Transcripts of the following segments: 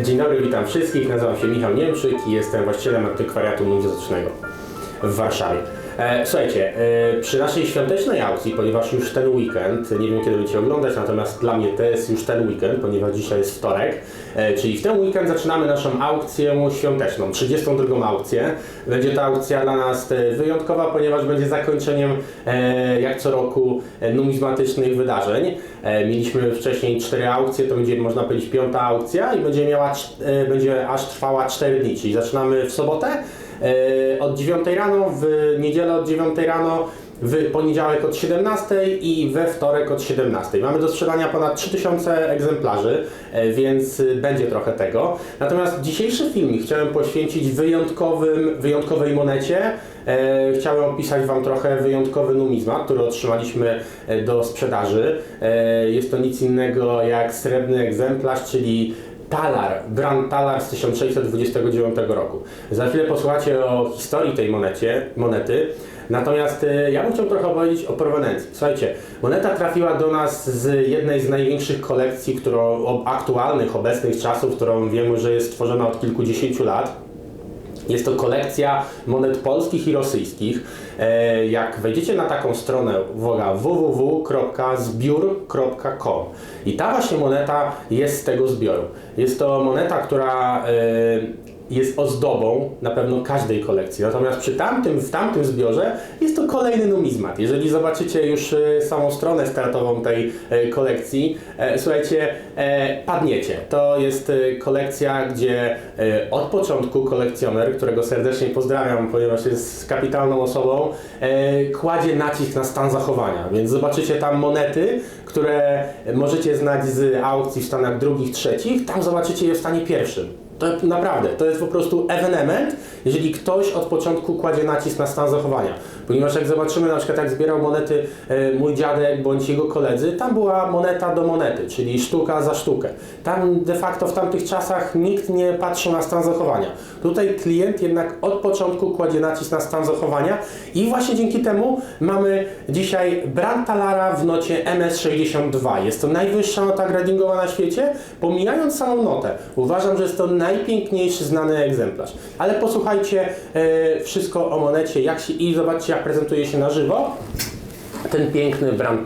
Dzień dobry, witam wszystkich. Nazywam się Michał Niemczyk i jestem właścicielem antykwariatu muzycznego w Warszawie. E, słuchajcie, e, przy naszej świątecznej aukcji, ponieważ już ten weekend, nie wiem kiedy będziecie oglądać, natomiast dla mnie to jest już ten weekend, ponieważ dzisiaj jest wtorek, e, czyli w ten weekend zaczynamy naszą aukcję świąteczną, 32 aukcję. Będzie to aukcja dla nas e, wyjątkowa, ponieważ będzie zakończeniem, e, jak co roku, e, numizmatycznych wydarzeń. E, mieliśmy wcześniej cztery aukcje, to będzie można powiedzieć piąta aukcja i będzie miała, e, będzie aż trwała 4 dni, czyli zaczynamy w sobotę od 9 rano, w niedzielę od 9 rano, w poniedziałek od 17 i we wtorek od 17. Mamy do sprzedania ponad 3000 egzemplarzy, e, więc będzie trochę tego. Natomiast dzisiejszy filmik chciałem poświęcić wyjątkowym, wyjątkowej monecie. E, chciałem opisać Wam trochę wyjątkowy numizmat, który otrzymaliśmy e, do sprzedaży. E, jest to nic innego jak srebrny egzemplarz, czyli Talar, brand Talar z 1629 roku. Za chwilę posłuchacie o historii tej monecie, monety. Natomiast e, ja bym chciał trochę opowiedzieć o proweniencji. Słuchajcie, moneta trafiła do nas z jednej z największych kolekcji, którą, aktualnych, obecnych czasów, którą wiemy, że jest tworzona od kilkudziesięciu lat. Jest to kolekcja monet polskich i rosyjskich. E, Jak wejdziecie na taką stronę, uwaga, www.zbiór.com i ta właśnie moneta jest z tego zbioru. Jest to moneta, która e, jest ozdobą na pewno każdej kolekcji. Natomiast przy tamtym, w tamtym zbiorze jest to kolejny numizmat. Jeżeli zobaczycie już e, samą stronę startową tej e, kolekcji, e, słuchajcie, padniecie. To jest kolekcja, gdzie od początku kolekcjoner, którego serdecznie pozdrawiam, ponieważ jest kapitalną osobą, kładzie nacisk na stan zachowania. Więc zobaczycie tam monety, które możecie znać z aukcji w stanach drugich, trzecich. Tam zobaczycie je w stanie pierwszym. To naprawdę, to jest po prostu ewenement, jeżeli ktoś od początku kładzie nacisk na stan zachowania. Ponieważ jak zobaczymy, na przykład jak zbierał monety e, mój dziadek bądź jego koledzy, tam była moneta do monety, czyli sztuka za sztukę. Tam de facto w tamtych czasach nikt nie patrzył na stan zachowania. Tutaj klient jednak od początku kładzie nacisk na stan zachowania i właśnie dzięki temu mamy dzisiaj brand Talara w nocie MS62. Jest to najwyższa nota gradingowa na świecie. Pomijając samą notę, uważam, że jest to najpiękniejszy znany egzemplarz. Ale posłuchajcie e, wszystko o monecie jak się, i zobaczcie jak prezentuje się na żywo. Ten piękny brand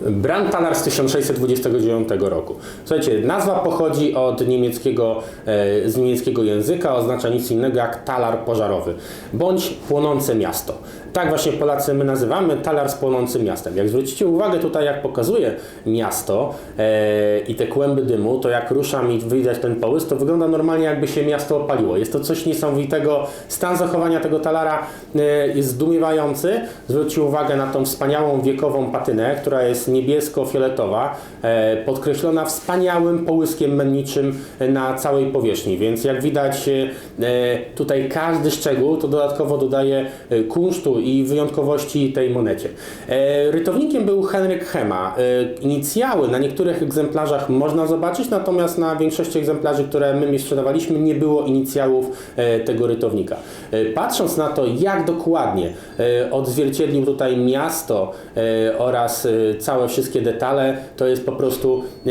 Brand Talar z 1629 roku. Słuchajcie, nazwa pochodzi od niemieckiego, e, z niemieckiego języka, oznacza nic innego jak talar pożarowy, bądź płonące miasto. Tak właśnie Polacy my nazywamy talar z płonącym miastem. Jak zwrócicie uwagę tutaj, jak pokazuje miasto e, i te kłęby dymu, to jak ruszam i widać ten połysk, to wygląda normalnie jakby się miasto opaliło. Jest to coś niesamowitego. Stan zachowania tego talara e, jest zdumiewający. Zwróćcie uwagę na tą wspaniałą wiekową patynę, która jest niebiesko-fioletowa, e, podkreślona wspaniałym połyskiem menniczym na całej powierzchni. Więc jak widać e, tutaj każdy szczegół to dodatkowo dodaje e, kunsztu i wyjątkowości tej monecie. E, Rytownikiem był Henryk Hema. E, Inicjały na niektórych egzemplarzach można zobaczyć, natomiast na większości egzemplarzy, które my mi sprzedawaliśmy, nie było inicjałów e, tego rytownika. E, Patrząc na to, jak dokładnie e, odzwierciedlił tutaj miasto e, oraz e, całe wszystkie detale, to jest po prostu e,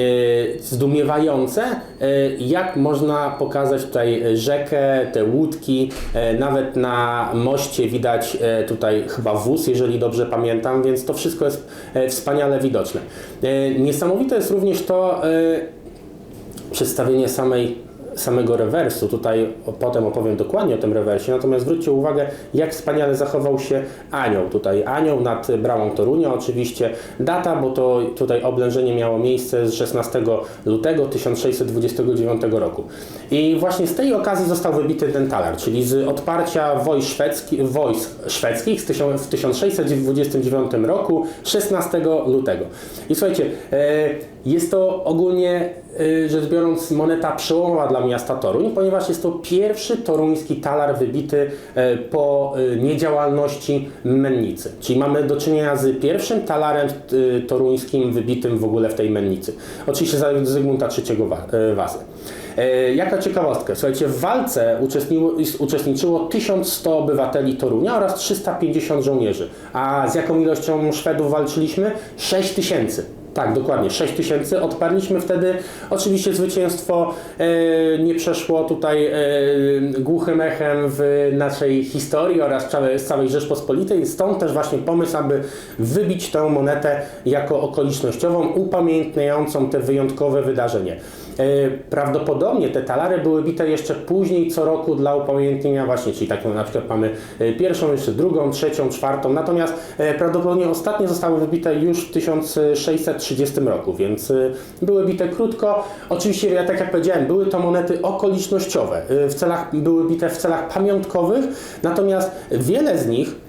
zdumiewające, e, jak można pokazać tutaj rzekę, te łódki, e, nawet na moście widać tutaj chyba wóz, jeżeli dobrze pamiętam, więc to wszystko jest wspaniale widoczne. Niesamowite jest również to przedstawienie samej samego rewersu. Tutaj potem opowiem dokładnie o tym rewersie, natomiast zwróćcie uwagę, jak wspaniale zachował się anioł. Tutaj anioł nad bramą Torunia oczywiście. Data, bo to tutaj oblężenie miało miejsce z 16 lutego 1629 roku. I właśnie z tej okazji został wybity ten talar, czyli z odparcia wojsk, szwedzki, wojsk szwedzkich w 1629 roku, 16 lutego. I słuchajcie, e, jest to ogólnie y, rzecz biorąc moneta przełomowa dla miasta Toruń, ponieważ jest to pierwszy toruński talar wybity e, po y, niedziałalności mennicy. Czyli mamy do czynienia z pierwszym talarem y, toruńskim wybitym w ogóle w tej mennicy. Oczywiście za Zygmunta III Wa- e, Wazy. E, Jaka ciekawostka, słuchajcie, w walce uczestniczyło 1100 obywateli Torunia oraz 350 żołnierzy. A z jaką ilością Szwedów walczyliśmy? 6000. Tak, dokładnie. 6 tysięcy odparliśmy wtedy. Oczywiście zwycięstwo e, nie przeszło tutaj e, głuchym echem w naszej historii oraz całej, całej Rzeczpospolitej. Stąd też właśnie pomysł, aby wybić tę monetę jako okolicznościową, upamiętniającą te wyjątkowe wydarzenie. E, Prawdopodobnie te talary były bite jeszcze później co roku dla upamiętnienia. Właśnie, czyli taką na przykład mamy e, pierwszą, jeszcze drugą, trzecią, czwartą, natomiast e, prawdopodobnie ostatnie zostały wybite już w 1630 roku, więc były bite krótko. Oczywiście, ja tak jak powiedziałem, były to monety okolicznościowe, w celach, były bite w celach pamiątkowych, natomiast wiele z nich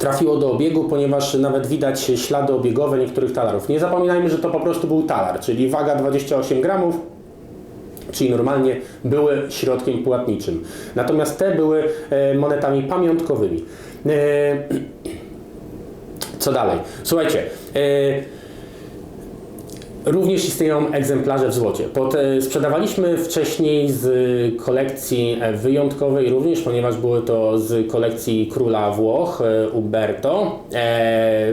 trafiło do obiegu, ponieważ nawet widać ślady obiegowe niektórych talarów. Nie zapominajmy, że to po prostu był talar, czyli waga 28 gramów, czyli normalnie były środkiem płatniczym. Natomiast te były e, monetami pamiątkowymi. E, Co dalej? Słuchajcie, e, Również istnieją egzemplarze w złocie. Pod, sprzedawaliśmy wcześniej z kolekcji wyjątkowej również, ponieważ były to z kolekcji króla Włoch, e, Uberto. E,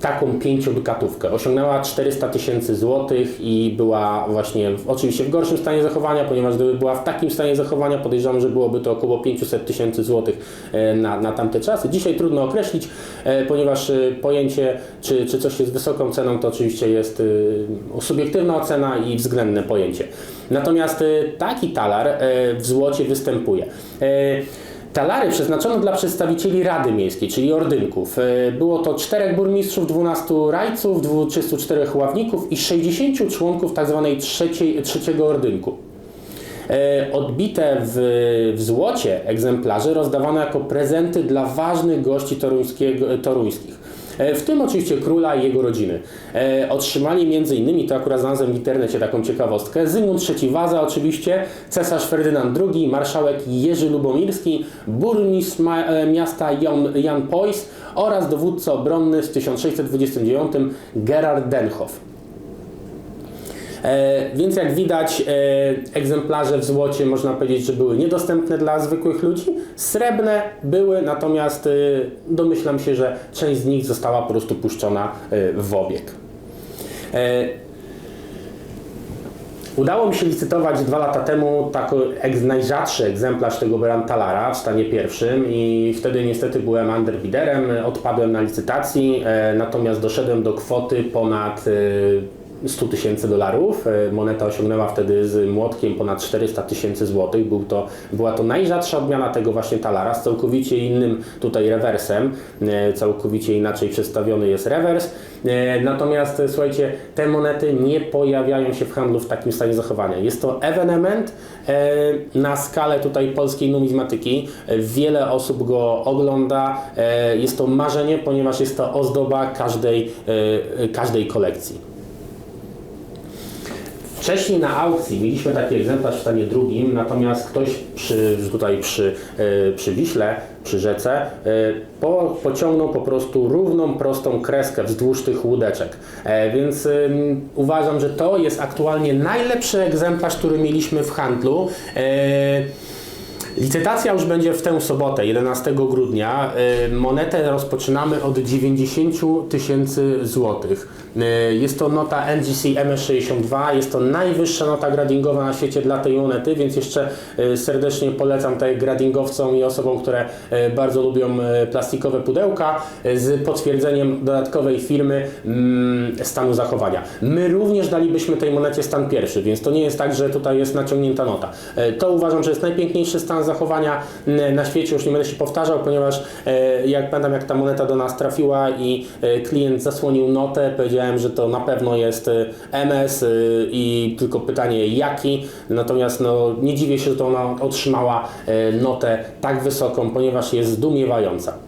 taką pięciodukatówkę. Osiągnęła 400 tysięcy złotych i była właśnie w, oczywiście w gorszym stanie zachowania, ponieważ gdyby była w takim stanie zachowania, podejrzewam, że byłoby to około 500 tysięcy złotych e, na, na tamte czasy. Dzisiaj trudno określić, e, ponieważ e, pojęcie, czy, czy coś jest wysoką ceną, to oczywiście jest subiektywna ocena i względne pojęcie. Natomiast taki talar w złocie występuje. Talary przeznaczono dla przedstawicieli Rady Miejskiej, czyli ordynków. E, Było to czterech burmistrzów, 12 rajców, 24 ławników i 60 członków tzw. Trzeciej, trzeciego ordynku. E, Odbite w, w złocie egzemplarze rozdawano jako prezenty dla ważnych gości toruńskich. E, W tym oczywiście króla i jego rodziny. E, Otrzymali m.in., to akurat znalazłem w internecie taką ciekawostkę, Zygmunt III Waza oczywiście, cesarz Ferdynand II, marszałek Jerzy Lubomirski, burmistrz e, miasta Jan, Jan Poys oraz dowódca obronny w 1629 Gerard Denhoff. E, więc jak widać, e, egzemplarze w złocie można powiedzieć, że były niedostępne dla zwykłych ludzi. Srebrne były, natomiast e, domyślam się, że część z nich została po prostu puszczona w obieg. Udało mi się licytować dwa lata temu taki najrzadszy egzemplarz tego Brantalara w stanie pierwszym i wtedy niestety byłem underbiderem, odpadłem na licytacji, natomiast doszedłem do kwoty ponad 100 tysięcy dolarów. E, Moneta osiągnęła wtedy z młotkiem ponad 400 tysięcy złotych. Był to, była to najrzadsza odmiana tego właśnie talara z całkowicie innym tutaj rewersem. E, Całkowicie inaczej przedstawiony jest rewers. E, Natomiast słuchajcie, te monety nie pojawiają się w handlu w takim stanie zachowania. Jest to ewenement na skalę tutaj polskiej numizmatyki. Wiele osób go ogląda. Jest to marzenie, ponieważ jest to ozdoba każdej, każdej kolekcji. Wcześniej na aukcji mieliśmy taki egzemplarz w stanie drugim, natomiast ktoś przy, tutaj przy, e, przy Wiśle, przy rzece, e, po, pociągnął po prostu równą, prostą kreskę wzdłuż tych łódeczek. E, Więc uważam, że to jest aktualnie najlepszy egzemplarz, który mieliśmy w handlu. Licytacja już będzie w tę sobotę, 11 grudnia. Y, Monetę rozpoczynamy od 90 tysięcy złotych. Y, Jest to nota NGC MS62, jest to najwyższa nota gradingowa na świecie dla tej monety, więc jeszcze y, serdecznie polecam tutaj gradingowcom i osobom, które bardzo lubią plastikowe pudełka z potwierdzeniem dodatkowej firmy mm, stanu zachowania. My również dalibyśmy tej monecie stan pierwszy, więc to nie jest tak, że tutaj jest naciągnięta nota. To uważam, że jest najpiękniejszy stan zachowania y, na świecie, już nie będę się powtarzał, ponieważ y, jak pamiętam jak ta moneta do nas trafiła i y, klient zasłonił notę, powiedziałem, że to na pewno jest y, MS i tylko pytanie jaki, natomiast no, nie dziwię się, że to ona otrzymała notę tak wysoką, ponieważ jest zdumiewająca.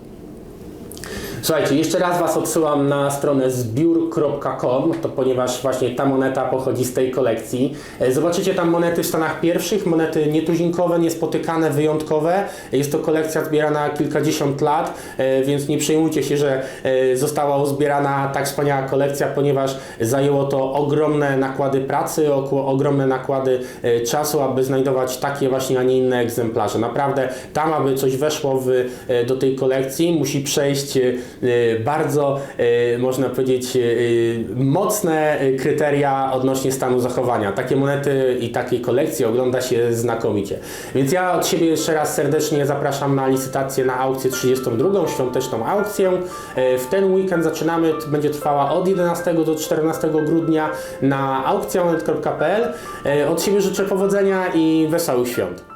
Słuchajcie, jeszcze raz Was odsyłam na stronę zbiór.com, to ponieważ właśnie ta moneta pochodzi z tej kolekcji. E, Zobaczycie tam monety w stanach pierwszych, monety nietuzinkowe, niespotykane, wyjątkowe. Jest to kolekcja zbierana kilkadziesiąt lat, e, więc nie przejmujcie się, że e, została uzbierana tak wspaniała kolekcja, ponieważ zajęło to ogromne nakłady pracy, ogromne nakłady czasu, aby znajdować takie właśnie, a nie inne egzemplarze. Naprawdę tam, aby coś weszło w, do tej kolekcji, musi przejść bardzo, y, można powiedzieć, y, mocne y, kryteria odnośnie stanu zachowania. Takie monety i takiej kolekcji ogląda się znakomicie. Więc ja od siebie jeszcze raz serdecznie zapraszam na licytację na aukcję 32, świąteczną aukcję. Y, W ten weekend zaczynamy, będzie trwała od 11 do 14 grudnia na aukcjonet.pl. Y, Od siebie życzę powodzenia i wesołych świąt.